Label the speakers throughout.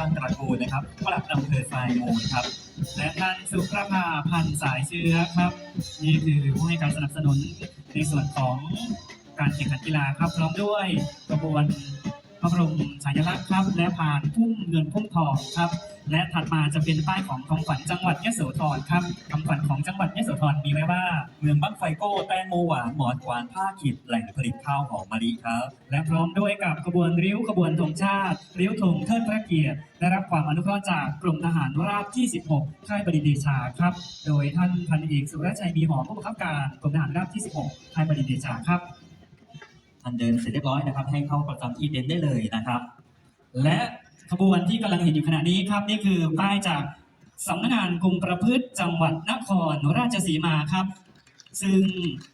Speaker 1: ตั้งตระกูลนะครับปลัดอำเภอทรายมูลครับ และท่านสุประภาพันธ์สายเชื้อครับ นี่คือผู้ให้การสนับสนุนในส่วนของการแข่งขันกีฬาครับพร้อมด้วยกระบวน พระบรมฉายาลักษณ์ครับ และผ่านพุ่มเงินพุ่มทองครับ และถัดมาจะเป็นป้ายของคำขวัญจังหวัดยโสธรครับคำขวัญของจังหวัดยโสธรมีไว้ว่า
Speaker 2: เมืองบั้งไฟโก้แตงโมหวานหมอนขวานผ้าขิดแหล่งผลิตข้าวหอมมะลิครับ
Speaker 1: และพร้อมด้วยกับขบวนริ้วขบวนธงชาติ ริ้วธงเทิดพระเกียรติได้รับความอนุเคราะห์จากกรมทหารราบที่ 16 ค่ายบดินเดชาครับ โดยท่านพันเอกสุรชัยมีหอมผู้บังคับการกรมทหารราบที่ 16 ค่ายบดินเดชาครับ
Speaker 2: ท่านเดินเสร็จเรียบร้อยนะครับ ให้เข้าประจำที่เต็นท์ได้เลยนะครับ
Speaker 1: และขบวนที่กำลังเห็นอยู่ขณะนี้ครับ นี่คือป้ายจากสำนักงานคุมประพฤติจังหวัดนครราชสีมาครับ ซึ่ง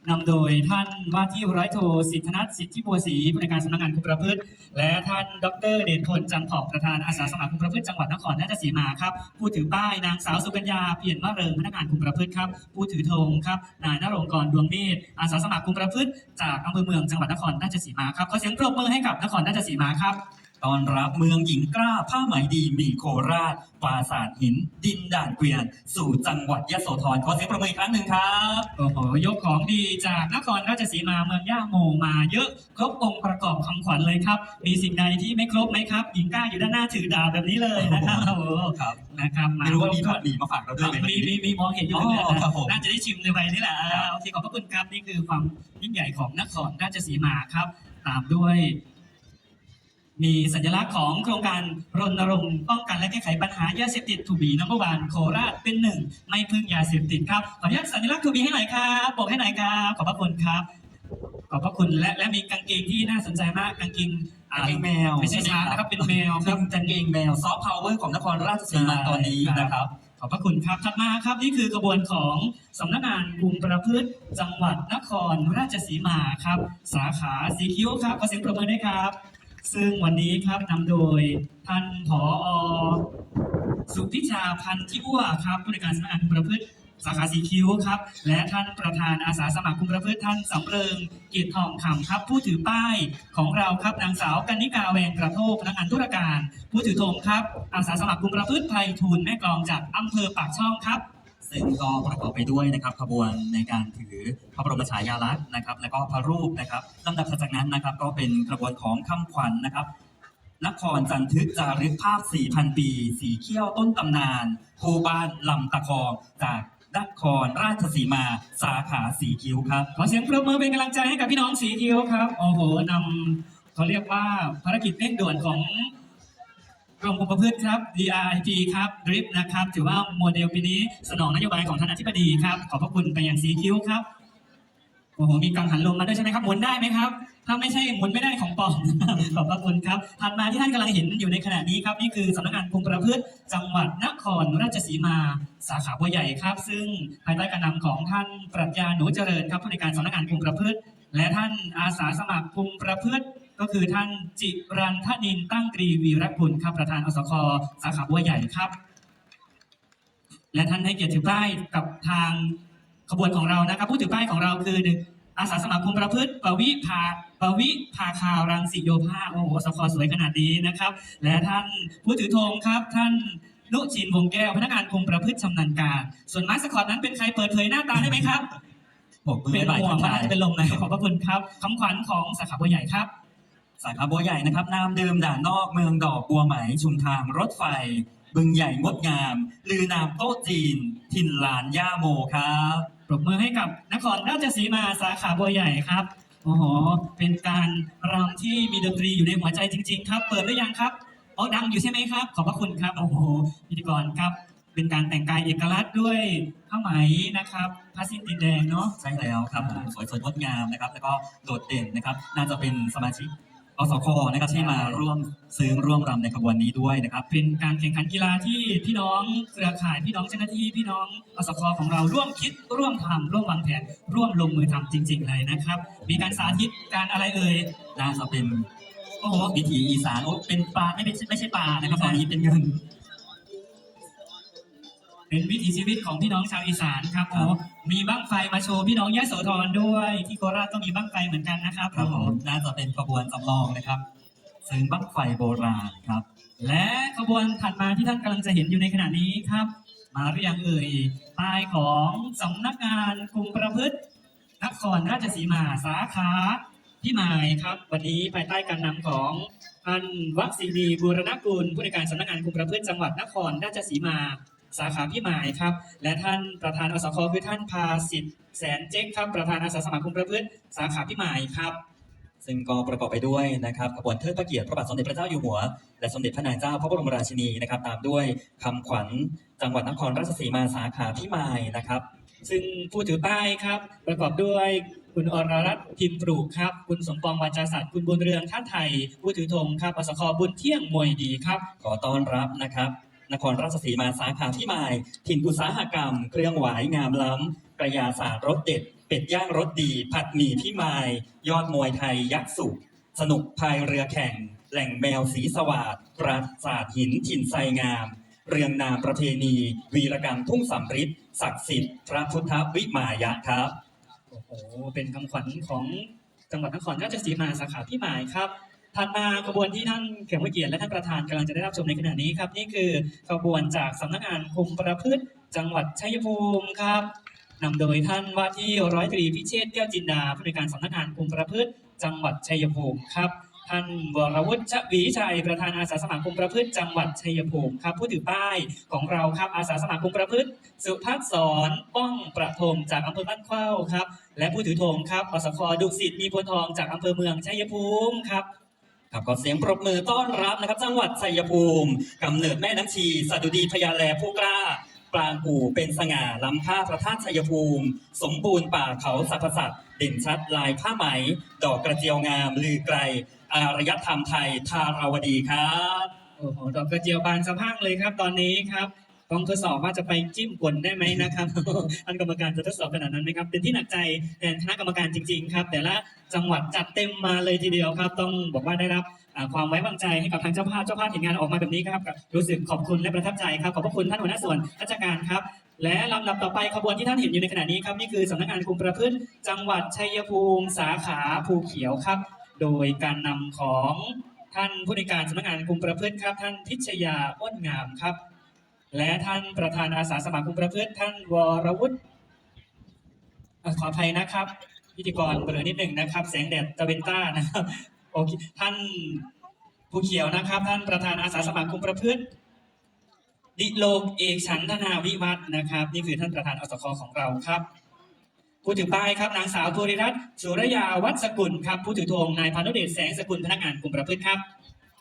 Speaker 1: นำโดยท่านว่าที่ร้อยโทสิทธนัทสิทธิบัวศรีผู้ในการสำนักงานคุมประพฤติ และท่านดรเดชพลจันทร์ผอบประธานอาสาสมัครคุมประพฤติจังหวัดนครราชสีมาครับ ผู้ถือป้ายนางสาวสุกัญญาเพียรมะเริงพนักงานคุมประพฤติครับ ผู้ถือธงครับนายนรงกรดวงเมธอาสาสมัครคุมประพฤติจากอำเภอเมืองจังหวัดนครราชสีมาครับขอเสียงปรบมือให้กับนครราชสีมาครับ
Speaker 2: ตอนรับเมืองหญิงกล้าผ้าไหมดีมีโคราชปราสาทหิน ดินด่านเกวียน สู่จังหวัดยโสธรขอเสียงประมืออีกครั้งหนึ่งครับ
Speaker 1: โอ้โหยกของดีจากนครราชสีมาเมืองย่าโมมาเยอะครบองค์ประกอบคำขวัญเลยครับ มีสิ่งใดที่ไม่ครบไหมครับ หญิงกล้าอยู่ด้านหน้าถือดาบแบบนี้เลยนะครับโอ้โห
Speaker 2: ครับ
Speaker 1: นะครับ
Speaker 2: ไม่รู้ว่ามีผัดหมี่มาฝากเราด้วยไหม
Speaker 1: มีมีมีมองเห็นอยู่
Speaker 2: อ๋อ
Speaker 1: เลยนะครับ
Speaker 2: ผม
Speaker 1: น่าจะได้ชิมในวัยนี้แหละ
Speaker 2: ครับ
Speaker 1: โอเคขอบพระคุณครับนี่คือความยิ่งใหญ่ของนครราชสีมาครับ ตามด้วย มีสัญลักษณ์ของโครงการรณรงค์ป้องกันและแก้ไขปัญหายาเสพติดทูบีนัมเบอร์วันโคราชเป็นหนึ่งไม่พึ่งยาเสพติดครับขออนุญาตสัญลักษณ์ทูบีให้หน่อยครับบอกให้หน่อยครับขอบพระคุณครับ ขอบพระคุณและและมีกางเกงที่น่าสนใจมากกางเกงอ่า
Speaker 2: กางเกงแมว
Speaker 1: ไม่ใช่ช้างนะครับเป็นแมวค
Speaker 2: เป็
Speaker 1: รับ
Speaker 2: นกางเกงแมวซอฟต์พาวเวอร์ของนครราชสีมาตอนนี้นะครับ
Speaker 1: ขอบพระคุณครับถัดมาครับนี่คือกระบวนของสำนักงานคุมประพฤติจังหวัดนครราชสีมาครับ สาขาสีคิ้วครับขอเสียงปรบมือด้วยครับ ซึ่งวันนี้ครับนำโดยท่านผอสุพิชาพันธิอ้วครับผู้ในการสำนักงานคุมประพฤติสาขาสีคิ้วครับ และท่านประธานอาสาสมัครคุมประพฤติท่านสำเริงเกียรติทองคำครับ ผู้ถือป้ายของเราครับนางสาวกันนิกาแวงกระโทกพนักงานธุรการ ผู้ถือธงครับอาสาสมัครคุมประพฤติไพทูลแม่กลองจากอำเภอปากช่องครับ
Speaker 2: ซึ่งก็ประกอบไปด้วยนะครับขบวนในการถือพระบรมฉายาลักษณ์นะครับ แล้วก็พระรูปนะครับลำดับถัดจากนั้นนะครับ ก็เป็นกระบวนของคำขวัญนะครับนครจันทึกจารึกภาพ 4,000 ปี สีเขี้ยวต้นตำนานภูบ้านลำตะคองจากนครราชสีมาสาขาสีคิ้วครับ
Speaker 1: ขอเสียงปรบมือเป็นกำลังใจให้กับพี่น้องสีคิ้วครับโอ้โหนำเขาเรียกว่าภารกิจเร่งด่วนของ กรมคุมประพฤติครับ DRIP ครับดริฟนะครับ ถือว่าโมเดลปีนี้สนองนโยบายของท่านอธิบดีครับ ขอบพระคุณไปยังสีคิ้วครับ โอ้โห มีกังหันลมมาด้วยใช่ไหมครับ หมุนได้ไหมครับ ถ้าไม่ใช่หมุนไม่ได้ของปลอม ขอบพระคุณครับ ถัดมาที่ท่านกำลังเห็นอยู่ในขณะนี้ครับ นี่คือสำนักงานคุมประพฤติ จังหวัดนครราชสีมา สาขาบัวใหญ่ครับ ซึ่งภายใต้การนำของท่านปรัชญาหนูเจริญครับผู้ในการสำนักงานคุมประพฤติ และท่านอาสาสมัครคุมประพฤติ ก็คือท่านจิรันทนินตั้งตรีวีรกุลครับประธานอสคสาขาบัวใหญ่ครับ และท่านให้เกียรติถือป้ายกับทางขบวนของเรานะครับ ผู้ถือป้ายของเราคือหนึ่งอาสาสมัครคุมประพฤติปวิภาปวิภาคาวรังสิโยภาโอ้โหสคสวยขนาดนี้นะครับ และท่านผู้ถือธงครับ ท่านนุชินวงแก้วพนักงานคุมประพฤติชำนาญการ ส่วนมาสคอตนั้นเป็นใครเปิดเผยหน้าตาได้ไหมครับ
Speaker 2: บอกมือ
Speaker 1: เป็น
Speaker 2: บ่าย
Speaker 1: ห่ว
Speaker 2: ทั
Speaker 1: ง
Speaker 2: ก
Speaker 1: ว่า
Speaker 2: ทาย
Speaker 1: อาจจะเป็นลมนะครับขอบพระคุณครับคำขวัญของสาขาบัวใหญ่ครับ
Speaker 2: สาขาบัวใหญ่นะครับนามเดิมด่านนอกเมืองดอกบัวไหมชุมทางรถไฟ บึงใหญ่งดงาม ลือนามโต๊ะจีน ถิ่นลานย่าโมครับ
Speaker 1: ปรบมือให้กับนครราชสีมาสาขาบัวใหญ่ครับโอ้โหเป็นการรำที่มีดนตรีอยู่ในหัวใจจริง ๆ ครับ เปิดหรือยังครับอ๋อดังอยู่ใช่ไหมครับ ขอบพระคุณครับโอ้โหพิธีกรครับ เป็นการแต่งกายเอกลักษณ์ด้วยผ้าไหมนะครับผ้าสิ้นดินแดงเนาะ
Speaker 2: ใช่แล้วครับผมสวยสดงดงามนะครับ แล้วก็โดดเด่นนะครับ น่าจะเป็นสมาชิก อสคนะครับที่มาร่วมซื้อร่วมรำในขบวนนี้ด้วยนะครับ
Speaker 1: เป็นการแข่งขันกีฬาที่พี่น้องเครือข่ายพี่น้องเจ้าหน้าที่พี่น้องอสคของเราร่วมคิดร่วมทำร่วมวางแผนร่วมลงมือทำจริง ๆ เลยนะครับ มีการสาธิตการอะไรเอ่ย
Speaker 2: น่าจะเป็น
Speaker 1: โอ้โห
Speaker 2: วิถีอีสานโอ้เป็นปลาไม่เป็นไม่ใช่ปลานะครับตอนนี้เป็นเงิน
Speaker 1: เป็นวิถีชีวิตของพี่น้องชาวอีสานครับ
Speaker 2: ครับ
Speaker 1: โอ้มีบั้งไฟมาโชว์พี่น้องยะโสธรด้วย ที่โคราชก็มีบั้งไฟเหมือนกันนะครับ
Speaker 2: ครับผมน่าจะเป็นขบวนจำลองนะครับซึ่งบั้งไฟโบราณครับ
Speaker 1: และขบวนถัดมาที่ท่านกำลังจะเห็นอยู่ในขณะนี้ครับ มาหรือยังเอ่ยป้ายของสำนักงานคุมประพฤตินครราชสีมาสาขาพี่หมายครับ วันนี้ภายใต้การนำของท่านวัคซีนีบูรณกุลผู้ในวยการสำนักงานคุมประพฤติจังหวัดนครราชสีมา สาขาพี่หมายครับ และท่านประธานอสคคือท่านพาสิทธิ์แสนเจ๊กครับประธานอาสาสมัครคุมประพฤติสาขาพี่หมายครับ
Speaker 2: ซึ่งก็ประกอบไปด้วยนะครับขบวนเทิดพระเกียรติพระบาทสมเด็จพระเจ้าอยู่หัว และสมเด็จพระนางเจ้าพระบรมราชินีนะครับ ตามด้วยคำขวัญจังหวัดนครราชสีมาสาขาพิมายนะครับ
Speaker 1: ซึ่งผู้ถือป้ายครับ ประกอบด้วยคุณอรรัตน์พิมพ์ปลูกครับ คุณสมปองวาจาศักดิ์คุณบุญเรืองท่าไทยผู้ถือธงครับอสคบุญเที่ยงมวยดีครับ
Speaker 2: ขอต้อนรับนะครับ นครราชสีมาสาขาพิมาย ถิ่นอุตสาหกรรม เครื่องหวายงามล้ำกระยาศาสตร์รสเด็ด เป็ดย่างรสดี ผัดหมี่พิมาย ยอดมวยไทยยักษ์สุสนุกพายเรือแข่ง แหล่งแมวสีสวัสดปราสาทหินถิ่นไซงาม เรืองนามประเพณี วีรกรรมทุ่งสำริดศักดิ์สิทธิ์พระพุทธวิมายะครับ
Speaker 1: โอ้โหเป็นคำขวัญของจังหวัดนครราชสีมาสาขาพี่หมายครับ ถัดมาขบวนที่ท่านเขียนเกียรติและท่านประธานกำลังจะได้รับชมในขณะนี้ครับ นี่คือขบวนจากสำนักงานคุมประพฤติจังหวัดชัยภูมิครับนำโดยท่านว่าที่ร้อยตรีพิเชษแก้วจินดาผู้ในการสำนักงานคุมประพฤติจังหวัดชัยภูมิครับท่านวรวุฒิชวีชัยประธานอาสาสมัครคุมประพฤติจังหวัดชัยภูมิครับผู้ถือป้ายของเราครับอาสาสมัครคุมประพฤติ สุภัสสรป้องประทมจากอำเภอบ้านเข้าครับ และผู้ถือธงครับอสคดุสิตมีพลทองจากอำเภอเมืองชัยภูมิครับ
Speaker 2: ครับก็เสียงปรบมือต้อนรับนะครับ จังหวัดชัยภูมิกำเนิดแม่น้ำชีสดุดีพญาแลผู้กล้าปรางกู่เป็นสง่าล้ำค่าพระธาตุชัยภูมิ สมบูรณ์ป่าเขาสรรพสัตว์เด่นชัดลายผ้าไหม ดอกกระเจียวงาม ลือไกล อารยธรรมไทยทาราวดีครับ
Speaker 1: โอ้โหดอกกระเจียวบานสะพั่งเลยครับตอนนี้ครับ ต้องทดสอบว่าจะไปจิ้มกลได้ไหมนะครับท่านกรรมการจะทดสอบขนาดนั้นไหมครับเป็นที่หนักใจแทนคณะกรรมการจริง ๆ ครับ แต่ละจังหวัดจัดเต็มมาเลยทีเดียวครับ ต้องบอกว่าได้รับความไว้วางใจให้กับทางเจ้าภาพเจ้าภาพเห็นงานออกมาแบบนี้ครับรู้สึกขอบคุณและประทับใจครับขอบพระคุณท่านหัวหน้าส่วนราชการครับและลำดับต่อไปขบวนที่ท่านเห็นอยู่ในขณะนี้ครับนี่คือสำนักงานคุมประพฤติจังหวัดชัยภูมิสาขาภูเขียวครับ โดยการนำของท่านผู้ในการสำนักงานคุมประพฤติครับ ท่านพิชยาอ้นงามครับ และท่านประธานอาสาสมัครคุมประพฤติท่านวรวุฒิขออภัยนะครับ พิธีกรเบลอนิดหนึ่งนะครับ แสงแดดตะเวนต้านะครับโอเคท่านผู้เขียวนะครับ ท่านประธานอาสาสมัครคุมประพฤติ ดิโลกเอกฉันธนาวิวัฒน์นะครับ นี่คือท่านประธานอสคของเราครับผู้ถือป้ายครับนางสาวภูริรัตน์สุรยาวัฒสกุลครับผู้ถือธงนายพานุเดชแสงสกุลพนักงานกลุ่มประพฤติครับ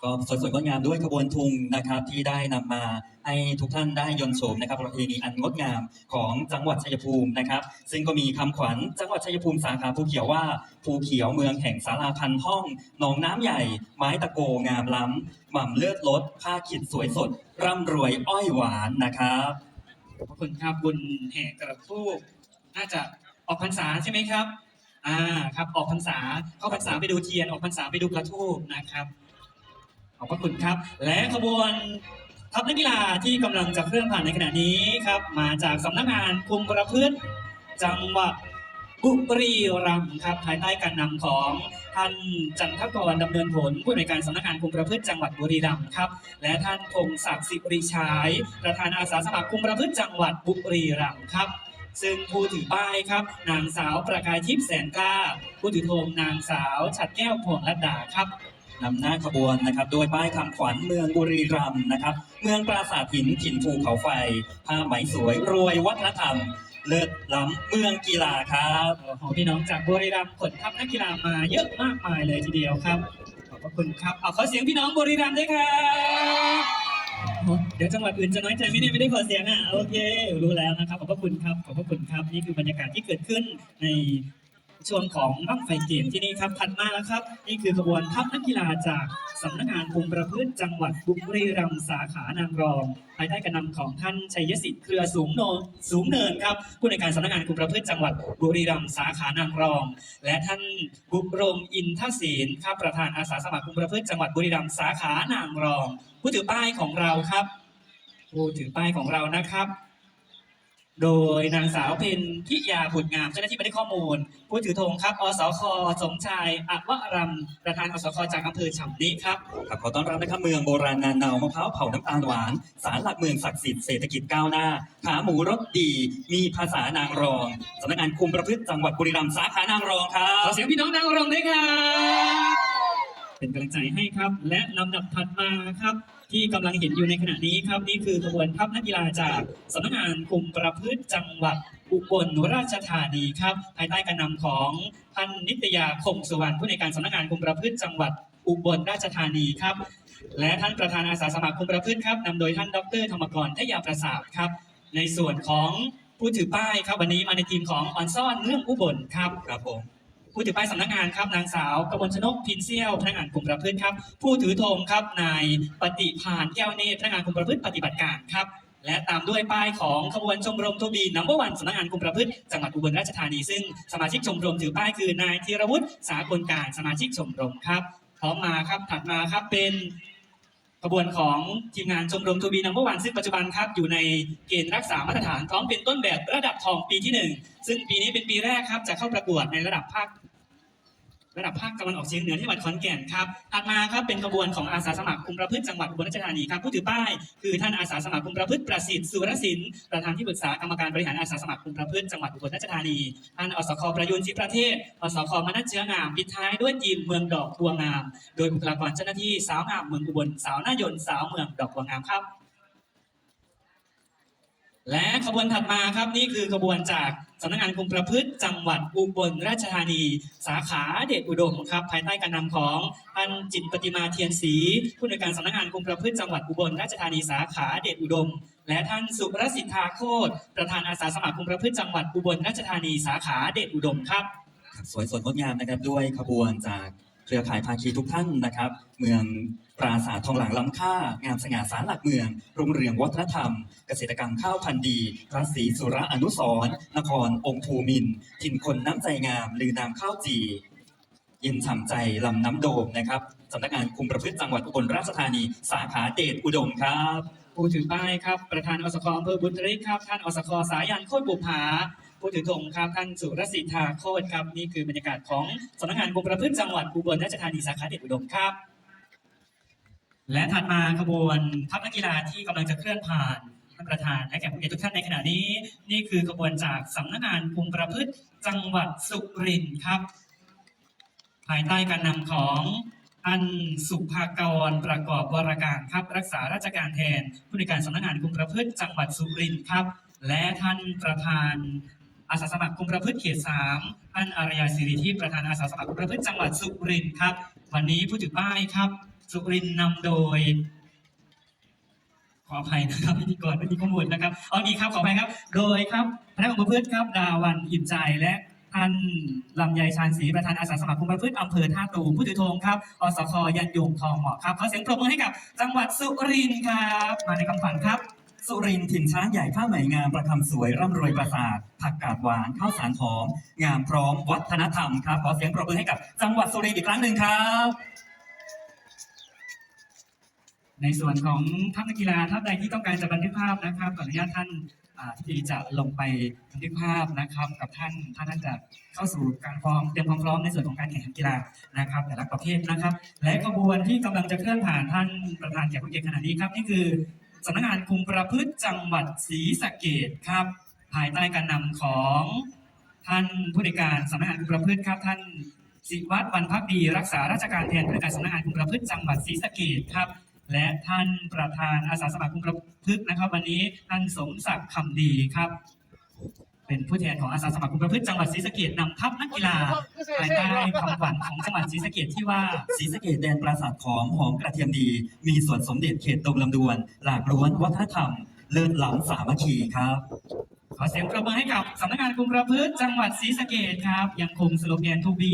Speaker 2: ก็สวยสดงดงามด้วยขบวนทุงนะครับที่ได้นำมาให้ทุกท่านได้ยนต์โฉมนะครับประเพณีอันงดงามของจังหวัดชัยภูมินะครับ ซึ่งก็มีคำขวัญจังหวัดชัยภูมิสาขาภูเขียวว่าภูเขียวเมืองแห่งสาราพันห้องหนองน้ำใหญ่ ไม้ตะโกงามล้ำหม่ำเลือดลดผ้าขิดสวยสด ร่ำรวยอ้อยหวานนะครับ
Speaker 1: ขอบคุณครับบุญแห่กระทู้น่าจะออกพรรษาใช่ไหมครับ อ่าครับ ออกพรรษาเข้าพรรษาไปดูเทียนออกพรรษาไปดูกระทู้นะครับ ขอบพระคุณครับ และขบวนทัพนักกีฬาที่กำลังจะเคลื่อนผ่านในขณะนี้ครับ มาจากสำนักงานคุมประพฤติจังหวัดบุรีรัมย์ครับภายใต้การนำของท่านจันทกรดำเนินผลผู้อำนวยการสำนักงานคุมประพฤติจังหวัดบุรีรัมย์ครับ และท่านพงศักดิ์สิริชัยประธานอาสาสมัครคุมประพฤติจังหวัดบุรีรัมย์ครับ ซึ่งผู้ถือป้ายครับ นางสาวประกายทิพย์แสนกล้า ผู้ถือธงนางสาวฉัดแก้วพวงรัตดาครับ
Speaker 2: นำหน้าขบวนนะครับ โดยป้ายคำขวัญเมืองบุรีรัมย์นะครับ เมืองปราสาทหินถิ่นภูเขาไฟผ้าไหมสวยรวยวัฒนธรรม เลิศล้ำเมืองกีฬาครับ
Speaker 1: โอ้โหพี่น้องจากบุรีรัมย์ขนทัพนักกีฬามาเยอะมากมายเลยทีเดียวครับขอบพระคุณครับเอาขอเสียงพี่น้องบุรีรัมย์ด้วยครับเดี๋ยวจังหวัดอื่นจะน้อยใจไม่ได้ไม่ได้ขอเสียงอะโอเครู้แล้วนะครับขอบพระคุณครับขอบพระคุณครับนี่คือบรรยากาศที่เกิดขึ้นใน ช่วงของบ้งไฟเกมที่นี่ครับถัดมาแล้วครับ นี่คือขบวนทัพนักกีฬาจากสำนักงานคุมประพฤติจังหวัดบุรีรัมย์สาขานางรองภายใต้การนำของท่านชัยสิทธิ์เครือสูงโนสูงเนินครับผู้ในการสำนักงานคุมประพฤติจังหวัดบุรีรัมย์สาขานางรอง และท่านบุรมอินทศิลป์ครับประธานอาสาสมัครคุมประพฤติจังหวัดบุรีรัมย์สาขานางรอง ผู้ถือป้ายของเราครับผู้ถือป้ายของเรานะครับ โดยนางสาวเพนพิยาผุดงามเจ้าหน้าที่ไม่ได้ข้อมูล ผู้ถือธงครับ อสค สมชายอัวรำประธานอสค จากอำเภอฉำนิครับ
Speaker 2: ครับขอต้อนรับนะครับเมืองโบราณนานนาวมะพร้าวเผาน้ำตาลหวาน สารหลักเมืองศักดิ์สิทธิ์เศรษฐกิจก้าวหน้า ขาหมูรสดี มีภาษานางรองสำนักงานคุมประพฤติจังหวัดบุรีรัมย์สาขานางรองครั
Speaker 1: ขอบเสียงพี่น้องนางรองด้วยครับ เป็นกำลังใจให้ครับ และลำดับถัดมาครับ ที่กำลังเห็นอยู่ในขณะนี้ครับ นี่คือขบวนทัพนักกีฬาจากสำนักงานคุมประพฤติจังหวัดอุบลราชธานีครับ ภายใต้การนำของท่านนิตยาคงสุวรรณผู้ในการสำนักงานคุมประพฤติจังหวัดอุบลราชธานีครับ และท่านประธานอาสาสมัครคุมประพฤติครับนำโดยท่านดรธรรมกรทยาประสาทครับ ในส่วนของผู้ถือป้ายครับวันนี้มาในทีมของออนซ่อนเรื่องอุบลครับ
Speaker 2: ครับผม
Speaker 1: ผู้ถือป้ายสำนักงานครับนางสาวกมลชนกพินเซียวพนักงานกลุ่มประพฤติครับ ผู้ถือธงครับนายปฏิพานแก้วเนตรพนักงานกลุ่มประพฤติปฏิบัติการครับและตามด้วยป้ายของขบวนชมรมทูบีนัมเบอร์วันสำนักงานกลุ่มประพฤติจังหวัดอุบลราชธานีซึ่งสมาชิกชมรมถือป้ายคือนายธีรวุฒิสากลการสมาชิกชมรมครับพร้อมมาครับถัดมาครับเป็น ขบวนของทีมงานชมรมทูบีนัมเบอร์วันซึ่งปัจจุบันครับอยู่ในเกณฑ์รักษามาตรฐานพร้อมเป็นต้นแบบระดับทองปีที่หนึ่งซึ่งปีนี้เป็นปีแรกครับจะเข้าประกวดในระดับภาค ระดับภาคตะวันออกเฉียงเหนือที่จังหวัดขอนแก่นครับถัดมาครับเป็นขบวนของอาสาสมัครคุมประพฤติจังหวัดอุบลราชธานีครับผู้ถือป้ายคือท่านอาสาสมัครคุมประพฤติประสิทธิ์สุรสินประธานที่ปรึกษากรรมการบริหารอาสาสมัครคุมประพฤติจังหวัดอุบลราชธานีท่านอสคประยุนศรีประเทศอสคมนัสเชื้องามปิดท้ายด้วยทีมเมืองดอกบัวงาม โดยบุคลากรเจ้าหน้าที่สาวงามเมืองอุบลสาวหน้ายนสาวเมืองดอกบัวงามครับ และขบวนถัดมาครับนี่คือขบวนจากสำนักงานคุมประพฤติจังหวัดอุบลราชธานี สาขาเดชอุดมครับ ภายใต้การนำของท่านจิตรปฏิมาเทียนศรีผู้ในวยการสำนักงานคุมประพฤติจังหวัดอุบลราชธานีสาขาเดชอุดม และท่านสุรสิทธาโคตรประธานอาสาสมัครคุมประพฤติจังหวัดอุบลราชธานีสาขาเดชอุดมครับ
Speaker 2: สวยสดงดงามนะครับด้วยขบวนจาก เครือข่ายภาคีทุกท่านนะครับ เมืองปราสาททองหลังล้ำค่า งามสง่าสารหลักเมือง รุ่งเรืองวัฒนธรรม เกษตรกรรมข้าวพันธุ์ดีพระศรีสุรอนุสรนครองค์ภูมินถิ่นคนน้ำใจงาม ลือนามข้าวจีเย็นฉ่ำใจลำน้ำโดมนะครับสำนักงานคุมประพฤติจังหวัดอุบลราชธานี สาขาเดชอุดมครับ
Speaker 1: ผู้ถือป้ายครับ ประธานอสคอำเภอบุญริกครับ ท่านอสคสายันโคตรบุภา ผู้ถือธงครับท่านสุรสิทธาโคตรครับนี่คือบรรยากาศของสำนักงานคุมประพฤติจังหวัดอุบลราชธานีสาขาเดชอุดมครับ และถัดมาขบวนทัพนักกีฬาที่กำลังจะเคลื่อนผ่านท่านประธานและแขกผู้เกียรติทุกท่านในขณะนี้ นี่คือขบวนจากสำนักงานคุมประพฤติจังหวัดสุรินทร์ครับ ภายใต้การนำของท่านสุภากรประกอบวรการครับ รักษาราชการแทนผู้ในการสำนักงานคุมประพฤติจังหวัดสุรินทร์ครับ และท่านประธาน อาสาสมัครคุมประพฤติเขตสามท่านอารยาสิริทิพย์ประธานอาสาสมัครคุมประพฤติจังหวัดสุรินทร์ครับ วันนี้ผู้ถือป้ายครับ สุรินทร์นำโดย ขออภัยนะครับพิธีกรไม่มีข้อมูลนะครับเอาดีครับขออภัยครับ โดยครับพนักงานประพฤติครับดาวันอิ่มใจและท่านลำไยชาญศรีประธานอาสาสมัครคุมประพฤติอำเภอท่าตูมผู้ถือธงครับอสคยันยงทองเหมาะครับขอเสียงปรบมือให้กับ จังหวัดสุรินทร์ครับ มาในคำฝันครับ
Speaker 2: สุรินทร์ถิ่นช้างใหญ่ผ้าไหมงามประคำสวยร่ำรวยประสาทผักกาดหวานข้าวสารหอม งามพร้อมวัฒนธรรมครับขอเสียงปรบมือให้กับจังหวัดสุรินทร์อีกครั้งหนึ่งครับ
Speaker 1: ในส่วนของทัพนักกีฬาท่านใดที่ต้องการจะบันทึกภาพนะครับขออนุญาตท่านอ่าที่จะลงไปบันทึกภาพนะครับกับท่านท่านน่าจะเข้าสู่การพร้อมเตรียมความพร้อมในส่วนของการแข่งขันกีฬานะครับ แต่ละประเภทนะครับ และขบวนที่กำลังจะเคลื่อนผ่านท่านประธานแขกผู้เกียรติขณะนี้ครับนี่คือ สำนักงานคุมประพฤติจังหวัดศรีสะเกดครับ ภายใต้การนำของท่านผู้ในการสำนักงานคุมประพฤติครับ ท่านสิวัตรวันพักดีรักษาราชการแทนผู้ในการสำนักงานคุมประพฤติจังหวัดศรีสะเกดครับ และท่านประธานอาสาสมัครคุมประพฤตินะครับ วันนี้ท่านสมศักดิ์คำดีครับ เป็นผู้แทนของอาสาสมัครคุมประพฤติจังหวัดศรีสะเกดนำทัพนักกีฬาภายใต้คำขวัญของจังหวัดศรีสะเกดที่ว่า
Speaker 2: ศรีสะเกดแดนปราสาทขอมหอมกระเทียมดี มีส่วนสมเด็จเขตดงลำดวน หลากล้วนวัฒนธรรม เลิศล้ำสามัคคีครับ
Speaker 1: ขอเสียงปรบมือให้กับสำนักงานคุมประพฤติจังหวัดศรีสะเกษครับ ยังคงสโลแกนทูบี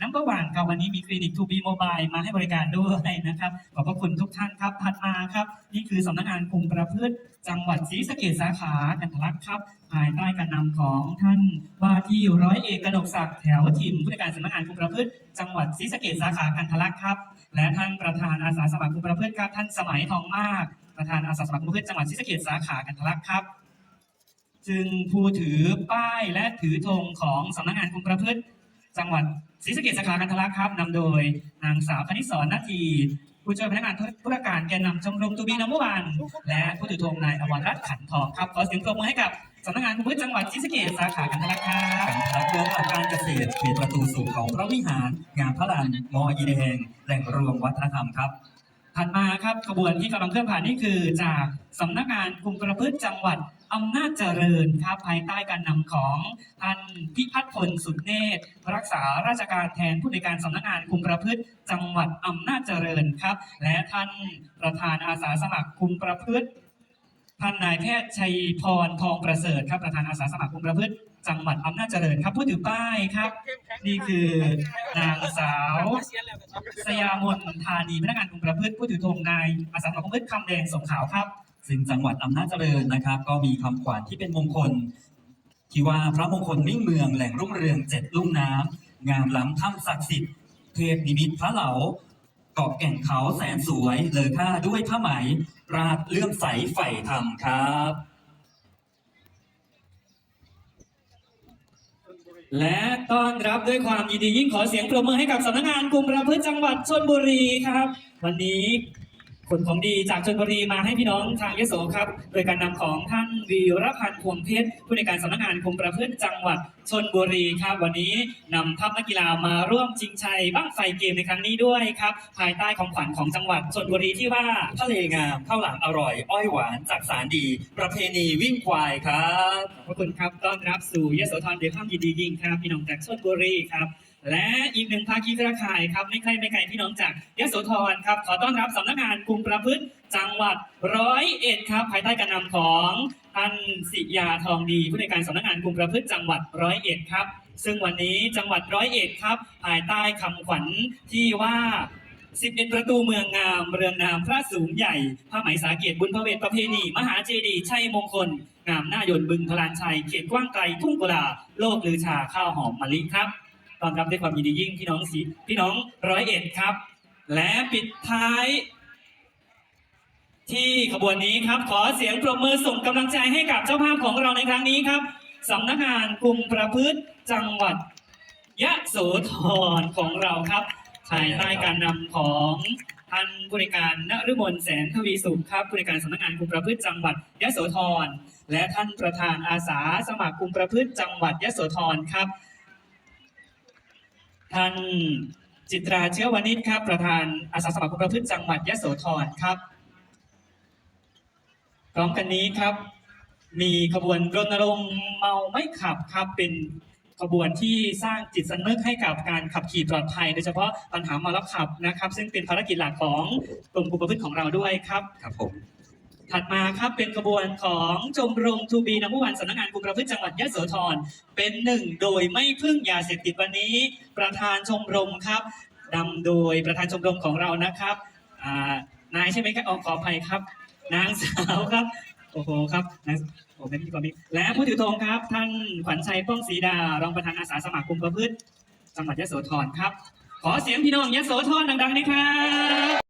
Speaker 1: น้ำประวันครับวันนี้มีคลินิกทูบีโมบายมาให้บริการด้วยนะครับ ขอบพระคุณทุกท่านครับถัดมาครับ นี่คือสำนักงานคุมประพฤติจังหวัดศรีสะเกษสาขากันทะลักครับ ภายใต้การนำของท่านว่าที่ร้อยเอกกนกศักดิ์แถวทิมผู้ในการสำนักงานคุมประพฤติจังหวัดศรีสะเกษสาขากันทะลักครับ และท่านประธานอาสาสมัครคุมประพฤติครับท่านสมัยทองมาก ประธานอาสาสมัครคุมประพฤติจังหวัดศรีสะเกษสาขากันทะลักครับ จึงผู้ถือป้ายและถือธงของสำนักงานคุมประพฤติ จังหวัดศรีสะเกษสาขากันทะลักครับนำโดยนางสาวคณิศรนาทีผู้ช่วยพนักงานธุรการแกนนำชมรมตูบีนัมเบอร์วัน และผู้ถือธงนายอมรรัตน์ขันทองครับขอเสียงปรบมือให้กับสำนักงานคุมประพฤติจังหวัดศรีสะเกษสาขากันทะลักครับ
Speaker 2: การพักเรื่องหลักการเกษตรเขตประตูสู่เขาพระวิหารงานพระลานมออีแดงแหล่งรวมวัฒนธรรมครับ
Speaker 1: ถัดมาครับขบวนที่กำลังเคลื่อนผ่านนี่คือจากสำนักงานคุมประพฤติจังหวัด อำนาจเจริญครับภายใต้การนำของท่านพิพัฒน์พลสุดเนตร รักษาราชการแทนผู้ในวยการสำนักงานคุมประพฤติ จังหวัดอำนาจเจริญครับ และท่านประธานอาสาสมัครคุมประพฤติท่านนายแพทย์ชัยพรทองประเสริฐครับประธานอาสาสมัครคุมประพฤติจังหวัดอำนาจเจริญครับผู้ถือป้ายครับ นี่คือนางสาว สยามนธานีพนักงานคุมประพฤติผู้ถือธงนายอาสาสมัครคุมประพฤติคำแดงสงขาวครับ
Speaker 2: ซึ่งจังหวัดอำนาจเจริญนะครับ ก็มีคำขวัญที่เป็นมงคล ที่ว่าพระมงคลมิ่งเมืองแหล่งรุ่งเรืองเจ็ดลุ่มน้ำงามล้ำถ้ำศักดิ์สิทธิ์เทพนิมิตพระเหลาเกาะแก่งเขาแสนสวยเลอค่าด้วยผ้าไหม ราดเลื่อมใสใฝ่ธรรมครับ
Speaker 1: และต้อนรับด้วยความยินดียิ่งขอเสียงปรบมือให้กับสำนักงานกลุ่มประพฤติจังหวัดชลบุรีครับ วันนี้ คนของดีจากชลบุรีมาให้พี่น้องทางยโสครับ โดยการนำของท่านวีรพันธ์พวงเพชรผู้ในการสำนักงานกลุ่มประพฤติจังหวัดชลบุรีครับ วันนี้นำทัพนักกีฬามาร่วมชิงชัยบ้างไฟเกมในครั้งนี้ด้วยครับ ภายใต้ของขวัญของจังหวัดชลบุรีที่ว่า
Speaker 2: ทะเลงามข้าวหลามอร่อย อ้อยหวานจากสารดี ประเพณีวิ่งควายครับ
Speaker 1: ขอบคุณครับต้อนรับสู่ยโสธรเดือดข้ามยินดียิ่งครับพี่น้องจากชลบุรีครับ และอีกหนึ่งภาคีเครือข่ายครับไม่ใครไม่ไกลพี่น้องจากยโสธรครับขอต้อนรับสำนักงานกลุ่มประพฤติจังหวัดร้อยเอ็ดครับ ภายใต้การนำของท่านสิยาทองดี ผู้ในการสำนักงานกลุ่มประพฤติจังหวัดร้อยเอ็ดครับ ซึ่งวันนี้จังหวัดร้อยเอ็ดครับ ภายใต้คำขวัญที่ว่า11 ประตูเมืองงาม เรืองนามพระสูงใหญ่ผ้าไหมสาเกตบุญพระเวทประเพณี มหาเจดีย์ชัยมงคล งามหน้ายนบึงพลานชัย เขตกว้างไกลทุ่งกุลาโลกลือชาข้าวหอมมะลิครับ ต้อนรับด้วยความยินดียิ่งพี่น้องสีพี่น้องร้อยเอ็ดครับ และปิดท้าย ที่ขบวนนี้ครับ ขอเสียงปรบมือส่งกำลังใจให้กับเจ้าภาพของเราในครั้งนี้ครับสำนักงานกลุ่มประพฤติจังหวัดยะโสธรของเราครับภายใต้การนำของท่านผู้ในการนฤมลแสนทวีสุขครับผู้ในการสำนักงานคุมประพฤติจังหวัดยะโสธรและท่านประธานอาสาสมัครคุมประพฤติจังหวัดยะโสธรครับ ท่านจิตราเชื้อวณิชครับ ประธานอาสาสมัครคุมประพฤติจังหวัดยะโสธรครับ พร้อมกันนี้ครับ มีขบวนรณรงค์เมาไม่ขับครับเป็นขบวนที่สร้างจิตสำนึกให้กับการขับขี่ปลอดภัย โดยเฉพาะปัญหาเมาแล้วขับนะครับ ซึ่งเป็นภารกิจหลักของกรมคุมประพฤติของเราด้วยครับ
Speaker 2: ครับผม
Speaker 1: ถัดมาครับเป็นขบวนของชมรมทูบีนัมวันสำนักงานคุมประพฤติจังหวัดยะโสธรเป็นหนึ่งโดยไม่พึ่งยาเสพติดวันนี้ ประธานชมรมครับนำโดยประธานชมรมของเรานะครับนายใช่ไหมครับขออภัยครับ นางสาวครับโอ้โหครับนางโอ้เป็นพิธีกรมิและผู้ถือธงครับ ท่านขวัญชัยป้องศรีดารองประธานอาสาสมัครคุมประพฤติจังหวัดยะโสธรครับ ขอเสียงพี่น้องยะโสธรดังๆนะครับ